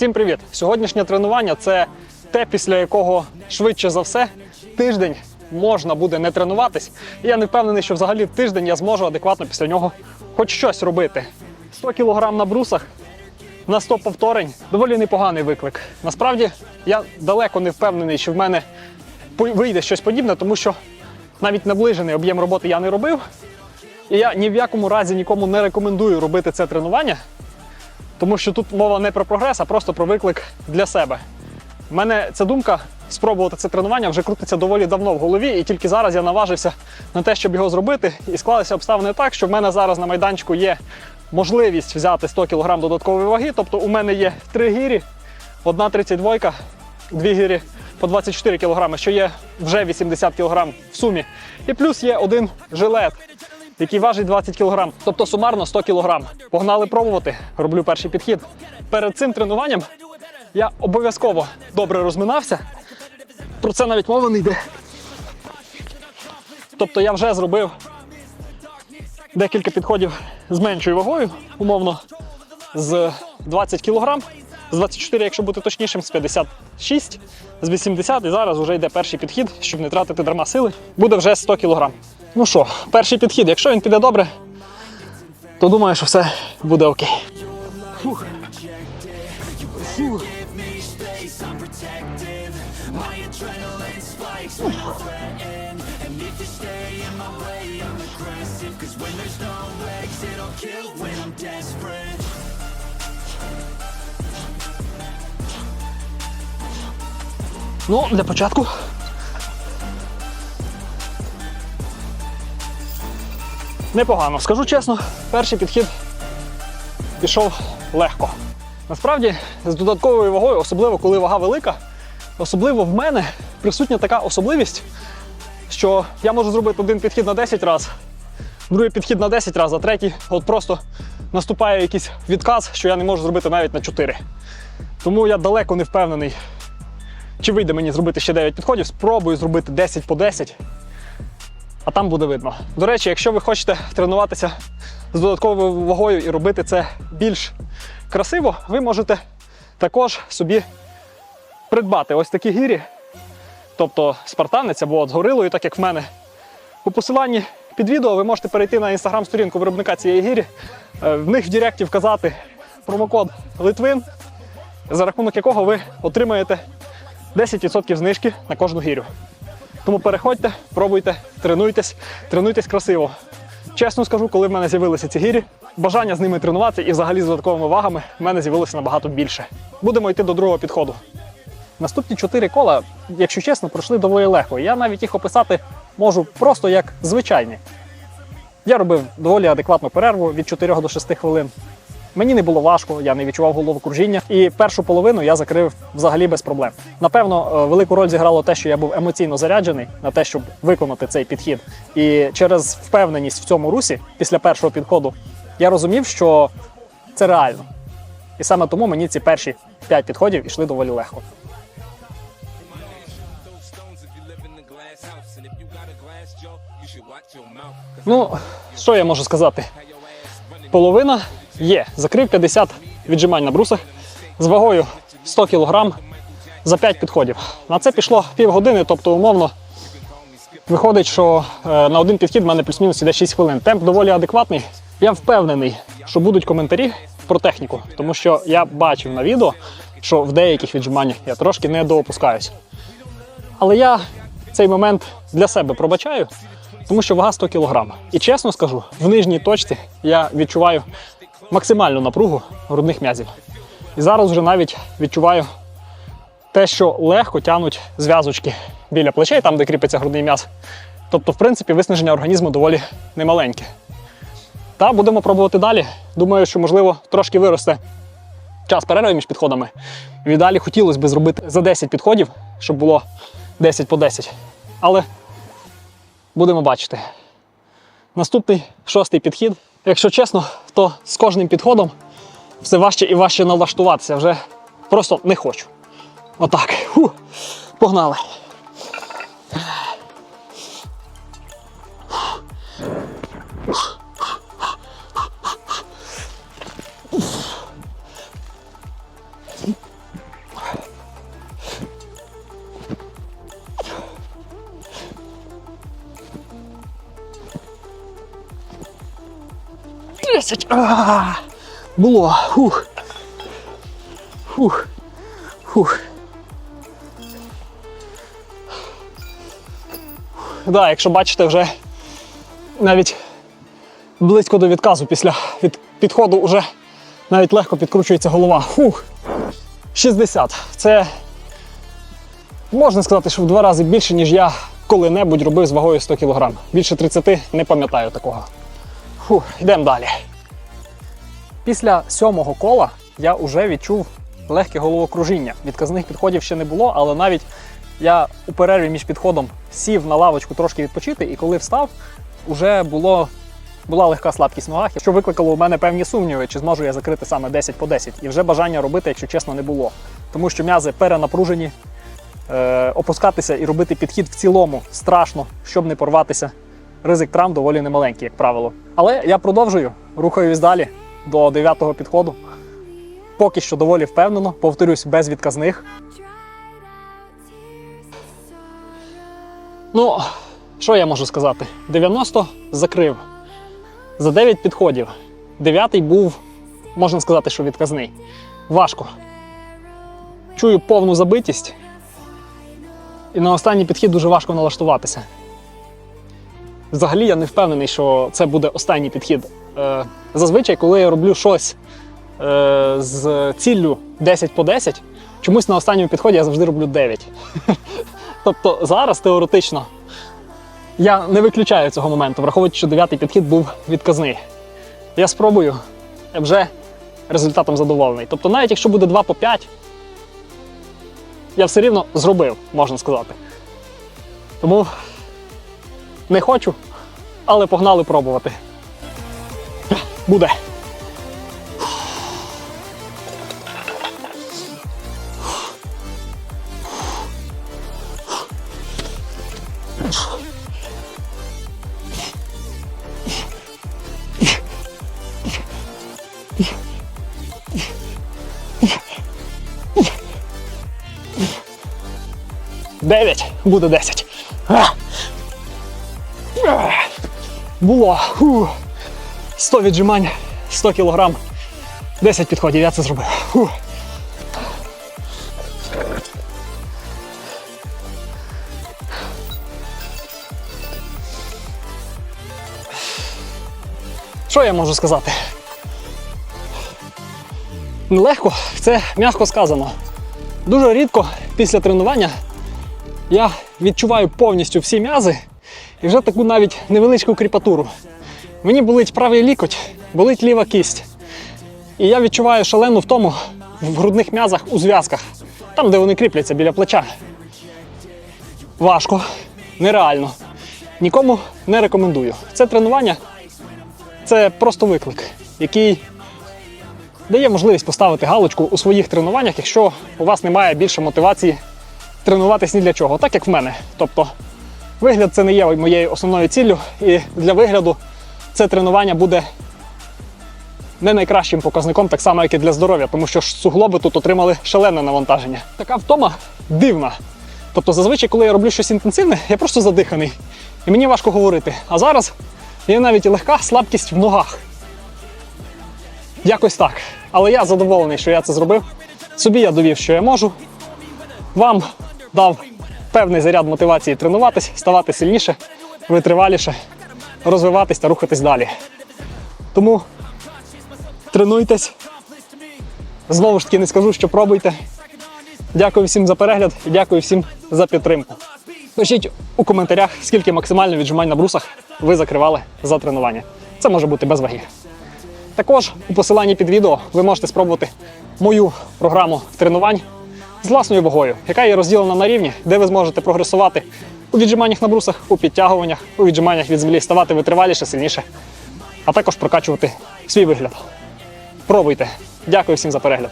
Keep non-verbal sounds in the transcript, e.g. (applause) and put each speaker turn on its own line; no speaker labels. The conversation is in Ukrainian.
Всім привіт! Сьогоднішнє тренування це те, після якого швидше за все тиждень можна буде не тренуватись. І я не впевнений, що взагалі тиждень я зможу адекватно після нього хоч щось робити. 100 кг на брусах на 100 повторень доволі непоганий виклик. Насправді я далеко не впевнений, що в мене вийде щось подібне, тому що навіть наближений об'єм роботи я не робив. І я ні в якому разі нікому не рекомендую робити це тренування, тому що тут мова не про прогрес, а просто про виклик для себе. У мене ця думка спробувати це тренування вже крутиться доволі давно в голові, і тільки зараз я наважився на те, щоб його зробити. І склалися обставини так, що в мене зараз на майданчику є можливість взяти 100 кг додаткової ваги. Тобто у мене є три гірі, одна 32, дві гірі по 24 кг, що є вже 80 кг в сумі. І плюс є один жилет, який важить 20 кг, тобто сумарно 100 кг. Погнали пробувати. Роблю перший підхід. Перед цим тренуванням я обов'язково добре розминався. Про це навіть мова не йде. Тобто я вже зробив декілька підходів з меншою вагою, умовно, з 20 кг, з 24, якщо бути точнішим, з 56, з 80 і зараз вже йде перший підхід, щоб не тратити дарма сили, буде вже 100 кг. Ну що, перший підхід, якщо він піде добре, то думаю, що все буде окей. Фух. Фух. Ну, для початку. Непогано. Скажу чесно, перший підхід пішов легко. Насправді, з додатковою вагою, особливо коли вага велика, особливо в мене присутня така особливість, що я можу зробити один підхід на 10 разів, другий підхід на 10 разів, а третій от просто наступає якийсь відказ, що я не можу зробити навіть на 4. Тому я далеко не впевнений, чи вийде мені зробити ще 9 підходів. Спробую зробити 10 по 10, а там буде видно. До речі, якщо ви хочете тренуватися з додатковою вагою і робити це більш красиво, ви можете також собі придбати ось такі гірі, тобто спартанець або от з горилою, так як в мене. У посиланні під відео ви можете перейти на інстаграм-сторінку виробника цієї гірі, е, в них в Директі вказати промокод Литвин, за рахунок якого ви отримаєте 10% знижки на кожну гірю. Тому переходьте, пробуйте, тренуйтесь, тренуйтесь красиво. Чесно скажу, коли в мене з'явилися ці гірі, бажання з ними тренуватися і взагалі з додатковими вагами в мене з'явилося набагато більше. Будемо йти до другого підходу. Наступні чотири кола, якщо чесно, пройшли доволі легко. Я навіть їх описати можу просто як звичайні. Я робив доволі адекватну перерву від 4 до 6 хвилин. Мені не було важко, я не відчував головокружіння. І першу половину я закрив взагалі без проблем. Напевно, е, велику роль зіграло те, що я був емоційно заряджений на те, щоб виконати цей підхід. І через впевненість в цьому русі, після першого підходу, я розумів, що це реально. І саме тому мені ці перші 5 підходів йшли доволі легко. Ну, що я можу сказати? Половина є. Закрив 50 віджимань на брусах з вагою 100 кг за 5 підходів. На це пішло півгодини, тобто умовно виходить, що е, на один підхід в мене плюс-мінус іде 6 хвилин. Темп доволі адекватний. Я впевнений, що будуть коментарі про техніку, тому що я бачив на відео, що в деяких віджиманнях я трошки не доопускаюсь. Але я цей момент для себе пробачаю, тому що вага 100 кг. І чесно скажу, в нижній точці я відчуваю максимальну напругу грудних м'язів. І зараз вже навіть відчуваю те, що легко тянуть зв'язочки біля плечей, там, де кріпиться грудний м'яз. Тобто, в принципі, виснаження організму доволі немаленьке. Та будемо пробувати далі. Думаю, що можливо трошки виросте час перерви між підходами. І далі хотілося б зробити за 10 підходів, щоб було 10 по 10. Але будемо бачити. Наступний шостий підхід. Якщо чесно, то з кожним підходом все важче і важче налаштуватися. Вже просто не хочу. Отак. Фу. Погнали. 10. А, було. Фух. Фух. Фух. Да, якщо бачите, вже навіть близько до відказу після від підходу вже навіть легко підкручується голова. Фух. 60. Це можна сказати, що в два рази більше, ніж я коли-небудь робив з вагою 100 кг. Більше 30 не пам'ятаю такого. Фух, йдемо далі. Після сьомого кола я вже відчув легке головокружіння. Відказних підходів ще не було, але навіть я у перерві між підходом сів на лавочку трошки відпочити, і коли встав, вже було, була легка слабкість в ногах, що викликало у мене певні сумніви, чи зможу я закрити саме 10 по 10. І вже бажання робити, якщо чесно, не було. Тому що м'язи перенапружені, е, опускатися і робити підхід в цілому страшно, щоб не порватися. Ризик травм доволі немаленький, як правило. Але я продовжую, рухаюсь далі до дев'ятого підходу. Поки що доволі впевнено, повторюсь, без відказних. Ну, що я можу сказати? 90 закрив. За 9 підходів. Дев'ятий був, можна сказати, що відказний. Важко. Чую повну забитість. І на останній підхід дуже важко налаштуватися. Взагалі я не впевнений, що це буде останній підхід. Е, зазвичай, коли я роблю щось е, з ціллю 10 по 10, чомусь на останньому підході я завжди роблю 9. (laughs) Тобто зараз теоретично я не виключаю цього моменту, враховуючи, що дев'ятий підхід був відказний. Я спробую, я вже результатом задоволений. Тобто, навіть якщо буде 2 по 5, я все рівно зробив, можна сказати. Тому не хочу, але погнали пробувати. Буде. Дев'ять, буде десять. Було. Фу. 100 віджимань, 100 кілограм, 10 підходів, я це зробив. Фу. Що я можу сказати? Нелегко, це м'яко сказано. Дуже рідко після тренування я відчуваю повністю всі м'язи і вже таку навіть невеличку кріпатуру. Мені болить правий лікоть, болить ліва кість. І я відчуваю шалену втому в грудних м'язах у зв'язках, там, де вони кріпляться біля плеча. Важко, нереально. Нікому не рекомендую. Це тренування це просто виклик, який дає можливість поставити галочку у своїх тренуваннях, якщо у вас немає більше мотивації тренуватись ні для чого, так як в мене. Тобто вигляд це не є моєю основною ціллю, і для вигляду це тренування буде не найкращим показником, так само, як і для здоров'я, тому що суглоби тут отримали шалене навантаження. Така втома дивна. Тобто, зазвичай, коли я роблю щось інтенсивне, я просто задиханий. І мені важко говорити. А зараз є навіть легка слабкість в ногах. Якось так. Але я задоволений, що я це зробив. Собі я довів, що я можу. Вам дав певний заряд мотивації тренуватись, ставати сильніше, витриваліше, розвиватись та рухатись далі. Тому тренуйтесь. Знову ж таки не скажу, що пробуйте. Дякую всім за перегляд і дякую всім за підтримку. Пишіть у коментарях, скільки максимально віджимань на брусах ви закривали за тренування. Це може бути без ваги. Також у посиланні під відео ви можете спробувати мою програму тренувань з власною вагою, яка є розділена на рівні, де ви зможете прогресувати у віджиманнях на брусах, у підтягуваннях, у віджиманнях від землі, ставати витриваліше, сильніше, а також прокачувати свій вигляд. Пробуйте. Дякую всім за перегляд.